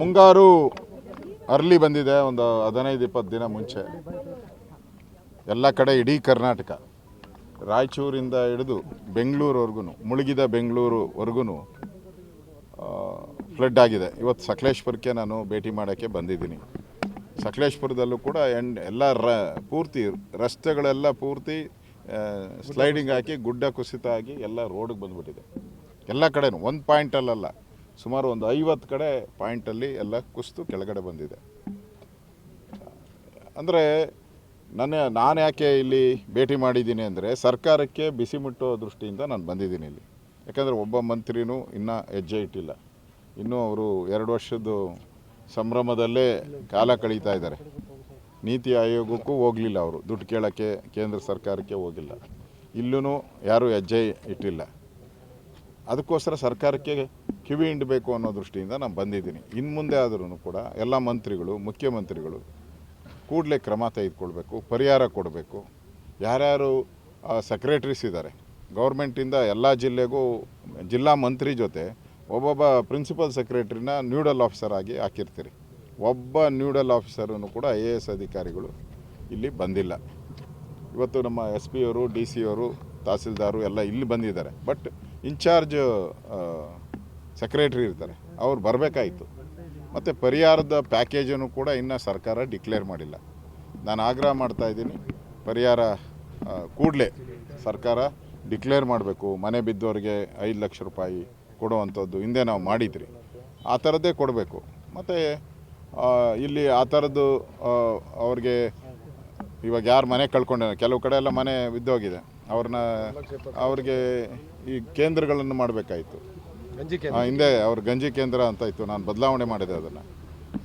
ಮುಂಗಾರು ಅರ್ಲಿ ಬಂದಿದೆ, ಒಂದು ಹದಿನೈದು, ಇಪ್ಪತ್ತು ದಿನ ಮುಂಚೆ. ಎಲ್ಲ ಕಡೆ ಇಡೀ ಕರ್ನಾಟಕ, ರಾಯಚೂರಿಂದ ಹಿಡಿದು ಬೆಂಗಳೂರುವರೆಗೂ ಮುಳುಗಿದ ಬೆಂಗಳೂರುವರೆಗೂ ಫ್ಲಡ್ ಆಗಿದೆ. ಇವತ್ತು ಸಕಲೇಶ್ಪುರಕ್ಕೆ ನಾನು ಭೇಟಿ ಮಾಡೋಕ್ಕೆ ಬಂದಿದ್ದೀನಿ. ಸಕಲೇಶ್ಪುರದಲ್ಲೂ ಕೂಡ ಎಂಡ್ ಎಲ್ಲ ರ, ಪೂರ್ತಿ ರಸ್ತೆಗಳೆಲ್ಲ ಪೂರ್ತಿ ಸ್ಲೈಡಿಂಗ್ ಹಾಕಿ, ಗುಡ್ಡ ಕುಸಿತ ಆಗಿ ಎಲ್ಲ ರೋಡಿಗೆ ಬಂದುಬಿಟ್ಟಿದೆ. ಎಲ್ಲ ಕಡೆನೂ, ಒಂದು ಪಾಯಿಂಟಲ್ಲಲ್ಲ ಸುಮಾರು ಒಂದು ಐವತ್ತು ಕಡೆ ಪಾಯಿಂಟಲ್ಲಿ ಎಲ್ಲ ಕುಸ್ತು ಕೆಳಗಡೆ ಬಂದಿದೆ. ಅಂದರೆ ನನ್ನ, ನಾನು ಯಾಕೆ ಇಲ್ಲಿ ಭೇಟಿ ಮಾಡಿದ್ದೀನಿ ಅಂದರೆ ಸರ್ಕಾರಕ್ಕೆ ಬಿಸಿ ಮುಟ್ಟೋ ದೃಷ್ಟಿಯಿಂದ ನಾನು ಬಂದಿದ್ದೀನಿ ಇಲ್ಲಿ. ಯಾಕಂದರೆ ಒಬ್ಬ ಮಂತ್ರಿನೂ ಇನ್ನೂ ಹೆಜ್ಜೆ ಇಟ್ಟಿಲ್ಲ. ಇನ್ನೂ ಅವರು ಎರಡು ವರ್ಷದ್ದು ಸಂಭ್ರಮದಲ್ಲೇ ಕಾಲ ಕಳೀತಾ ಇದ್ದಾರೆ. ನೀತಿ ಆಯೋಗಕ್ಕೂ ಹೋಗಲಿಲ್ಲ ಅವರು. ದುಡ್ಡು ಕೇಳೋಕ್ಕೆ ಕೇಂದ್ರ ಸರ್ಕಾರಕ್ಕೆ ಹೋಗಿಲ್ಲ. ಇಲ್ಲೂ ಯಾರೂ ಹೆಜ್ಜೆ ಇಟ್ಟಿಲ್ಲ. ಅದಕ್ಕೋಸ್ಕರ ಸರ್ಕಾರಕ್ಕೆ ಕಿವಿ ಹಿಂಡಬೇಕು ಅನ್ನೋ ದೃಷ್ಟಿಯಿಂದ ನಾನು ಬಂದಿದ್ದೀನಿ. ಇನ್ನು ಮುಂದೆ ಆದ್ರೂ ಕೂಡ ಎಲ್ಲ ಮಂತ್ರಿಗಳು, ಮುಖ್ಯಮಂತ್ರಿಗಳು ಕೂಡಲೇ ಕ್ರಮ ತೆಗೆದುಕೊಳ್ಬೇಕು, ಪರಿಹಾರ ಕೊಡಬೇಕು. ಯಾರ್ಯಾರು ಸೆಕ್ರೆಟ್ರೀಸ್ ಇದ್ದಾರೆ ಗೌರ್ಮೆಂಟಿಂದ ಎಲ್ಲ ಜಿಲ್ಲೆಗೂ, ಜಿಲ್ಲಾ ಮಂತ್ರಿ ಜೊತೆ ಒಬ್ಬೊಬ್ಬ ಪ್ರಿನ್ಸಿಪಲ್ ಸೆಕ್ರೆಟ್ರಿನ ನ್ಯೂಡಲ್ ಆಫೀಸರ್ ಆಗಿ ಹಾಕಿರ್ತೀರಿ. ಒಬ್ಬ ನ್ಯೂಡಲ್ ಆಫೀಸರನ್ನು ಕೂಡ ಐ ಎ ಎಸ್ ಅಧಿಕಾರಿಗಳು ಇಲ್ಲಿ ಬಂದಿಲ್ಲ. ಇವತ್ತು ನಮ್ಮ ಎಸ್ ಪಿ ಅವರು ಡಿ ಸಿ ಅವರು, ತಹಸೀಲ್ದಾರು ಎಲ್ಲ ಇಲ್ಲಿ ಬಂದಿದ್ದಾರೆ. ಬಟ್ ಇನ್ಚಾರ್ಜ್ ಸೆಕ್ರೆಟ್ರಿ ಇರ್ತಾರೆ. ಅವ್ರು ಬರಬೇಕಾಯಿತು. ಮತ್ತು ಪರಿಹಾರದ ಪ್ಯಾಕೇಜನ್ನು ಕೂಡ ಇನ್ನೂ ಸರ್ಕಾರ ಡಿಕ್ಲೇರ್ ಮಾಡಿಲ್ಲ. ನಾನು ಆಗ್ರಹ ಮಾಡ್ತಾ ಇದ್ದೀನಿ, ಪರಿಹಾರ ಕೂಡಲೇ ಸರ್ಕಾರ ಡಿಕ್ಲೇರ್ ಮಾಡಬೇಕು. ಮನೆ ಬಿದ್ದವರಿಗೆ ಐದು ಲಕ್ಷ ರೂಪಾಯಿ ಕೊಡುವಂಥದ್ದು ಹಿಂದೆ ನಾವು ಮಾಡಿದ್ರಿ. ಆ ಥರದ್ದೇ ಕೊಡಬೇಕು. ಮತ್ತು ಇಲ್ಲಿ ಆ ಥರದ್ದು ಅವ್ರಿಗೆ ಇವಾಗ ಯಾರು ಮನೆ ಕಳ್ಕೊಂಡ, ಕೆಲವು ಕಡೆ ಎಲ್ಲ ಮನೆ ಬಿದ್ದೋಗಿದೆ. ಅವ್ರನ್ನ, ಅವ್ರಿಗೆ ಈ ಕೇಂದ್ರಗಳನ್ನು ಮಾಡಬೇಕಾಯಿತು. ಹಿಂದೆ ಅವ್ರ ಗಂಜಿ ಕೇಂದ್ರ ಅಂತ ಇತ್ತು. ನಾನು ಬದಲಾವಣೆ ಮಾಡಿದೆ ಅದನ್ನು.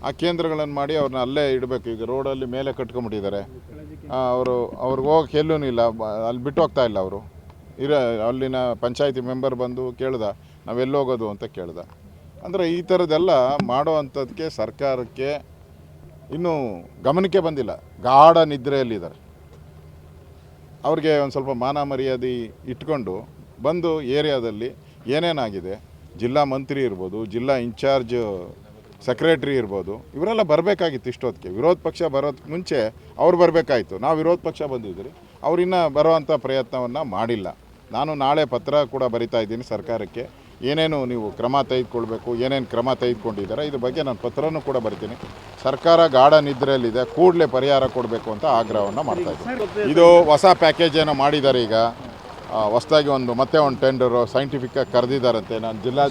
ಆ ಕೇಂದ್ರಗಳನ್ನು ಮಾಡಿ ಅವ್ರನ್ನ ಅಲ್ಲೇ ಇಡಬೇಕು. ಈಗ ರೋಡಲ್ಲಿ ಮೇಲೆ ಕಟ್ಕೊಂಡ್ಬಿಟ್ಟಿದ್ದಾರೆ. ಅವರು ಅವ್ರಿಗೆ ಹೋಗಕ್ಕೆ ಎಲ್ಲೂ ಇಲ್ಲ. ಅಲ್ಲಿ ಬಿಟ್ಟು ಹೋಗ್ತಾ ಇಲ್ಲ ಅವರು. ಇರ ಅಲ್ಲಿನ ಪಂಚಾಯತಿ ಮೆಂಬರ್ ಬಂದು ಕೇಳ್ದ ನಾವೆಲ್ಲಿ ಹೋಗೋದು ಅಂತ ಕೇಳ್ದ. ಅಂದರೆ ಈ ಥರದ್ದೆಲ್ಲ ಮಾಡೋ ಅಂಥದ್ದಕ್ಕೆ ಸರ್ಕಾರಕ್ಕೆ ಇನ್ನೂ ಗಮನಕ್ಕೆ ಬಂದಿಲ್ಲ. ಗಾಢ ನಿದ್ರೆಯಲ್ಲಿದ್ದಾರೆ. ಅವ್ರಿಗೆ ಒಂದು ಸ್ವಲ್ಪ ಮಾನ ಮರ್ಯಾದೆ ಇಟ್ಕೊಂಡು ಬಂದು ಏರಿಯಾದಲ್ಲಿ ಏನೇನಾಗಿದೆ ಜಿಲ್ಲಾ ಮಂತ್ರಿ ಇರ್ಬೋದು ಜಿಲ್ಲಾ ಇನ್ಚಾರ್ಜ್ ಸೆಕ್ರೆಟ್ರಿ ಇರ್ಬೋದು ಇವರೆಲ್ಲ ಬರಬೇಕಾಗಿತ್ತು ಇಷ್ಟೊತ್ತಿಗೆ. ವಿರೋಧ ಪಕ್ಷ ಬರೋದಕ್ಕೆ ಮುಂಚೆ ಅವ್ರು ಬರಬೇಕಾಯಿತು. ನಾವು ವಿರೋಧ ಪಕ್ಷ ಬಂದಿದ್ದೀರಿ. ಅವರಿನ್ನ ಬರೋವಂಥ ಪ್ರಯತ್ನವನ್ನು ಮಾಡಿಲ್ಲ. ನಾನು ನಾಳೆ ಪತ್ರ ಕೂಡ ಬರಿತಾ ಇದ್ದೀನಿ ಸರ್ಕಾರಕ್ಕೆ. ಏನೇನು ನೀವು ಕ್ರಮ ತೆಗೆದುಕೊಳ್ಬೇಕು ಏನೇನು ಕ್ರಮ ತೆಗೆದುಕೊಂಡಿದ್ದಾರೆ ಇದ್ರ ಬಗ್ಗೆ ನಾನು ಪತ್ರನೂ ಕೂಡ ಬರ್ತೀನಿ. ಸರ್ಕಾರ ಗಾಢ ನಿದ್ರೆಯಲ್ಲಿದೆ. ಕೂಡಲೇ ಪರಿಹಾರ ಕೊಡಬೇಕು ಅಂತ ಆಗ್ರಹವನ್ನು ಮಾಡ್ತಾ ಇದ್ದೀನಿ. ಇದು ಹೊಸ ಪ್ಯಾಕೇಜ್ ಏನೋ ಮಾಡಿದ್ದಾರೆ ಈಗ. ಹೊಸದಾಗಿ ಒಂದು ಮತ್ತೆ ಒಂದು ಟೆಂಡರು ಸೈಂಟಿಫಿಕ್ಕಾಗಿ ಕರೆದಿದ್ದಾರಂತೆ ನಾನು ಜಿಲ್ಲಾ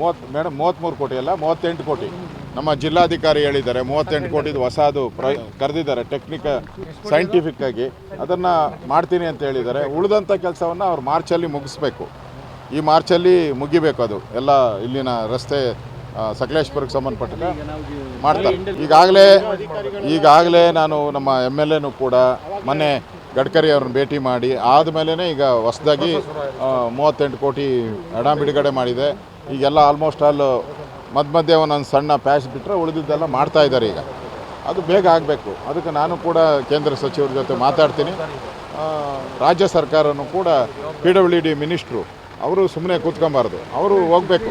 ಮೂವತ್ತು ಮೇಡಮ್ ಮೂವತ್ತ್ಮೂರು ಕೋಟಿ ಅಲ್ಲ ಮೂವತ್ತೆಂಟು ಕೋಟಿ. ನಮ್ಮ ಜಿಲ್ಲಾಧಿಕಾರಿ ಹೇಳಿದ್ದಾರೆ ಮೂವತ್ತೆಂಟು ಕೋಟಿದು ಹೊಸದು ಪ್ರ ಕರೆದಿದ್ದಾರೆ ಟೆಕ್ನಿಕ ಸೈಂಟಿಫಿಕ್ ಆಗಿ. ಅದನ್ನು ಮಾಡ್ತೀನಿ ಅಂತ ಹೇಳಿದ್ದಾರೆ. ಉಳಿದಂಥ ಕೆಲಸವನ್ನು ಅವ್ರು ಮಾರ್ಚಲ್ಲಿ ಮುಗಿಸ್ಬೇಕು. ಈ ಮಾರ್ಚಲ್ಲಿ ಮುಗಿಬೇಕು ಅದು. ಎಲ್ಲ ಇಲ್ಲಿನ ರಸ್ತೆ ಸಕಲೇಶ್ಪುರಕ್ಕೆ ಸಂಬಂಧಪಟ್ಟ ಮಾಡ್ತಾರೆ. ಈಗಾಗಲೇ ಈಗಾಗಲೇ ನಾನು ನಮ್ಮ ಎಂ ಎಲ್ ಎನೂ ಕೂಡ ಮೊನ್ನೆ ಗಡ್ಕರಿ ಅವ್ರನ್ನ ಭೇಟಿ ಮಾಡಿ ಆದಮೇಲೆ ಈಗ ಹೊಸದಾಗಿ ಮೂವತ್ತೆಂಟು ಕೋಟಿ ಹಣ ಬಿಡುಗಡೆ ಮಾಡಿದೆ. ಈಗೆಲ್ಲ ಆಲ್ಮೋಸ್ಟ್ ಆಲ್ ಮಧ್ಯ ಮಧ್ಯೆ ಒಂದೊಂದು ಸಣ್ಣ ಪ್ಯಾಚ್ ಬಿಟ್ಟರೆ ಉಳಿದಿದ್ದೆಲ್ಲ ಮಾಡ್ತಾ ಇದ್ದಾರೆ ಈಗ. ಅದು ಬೇಗ ಆಗಬೇಕು. ಅದಕ್ಕೆ ನಾನು ಕೂಡ ಕೇಂದ್ರ ಸಚಿವರ ಜೊತೆ ಮಾತಾಡ್ತೀನಿ. ರಾಜ್ಯ ಸರ್ಕಾರನೂ ಕೂಡ ಪಿ ಡಬ್ಲ್ಯೂ ಡಿ ಮಿನಿಸ್ಟ್ರು, ಅವರು ಸುಮ್ಮನೆ ಕೂತ್ಕೊಬಾರ್ದು. ಅವರು ಹೋಗಬೇಕು.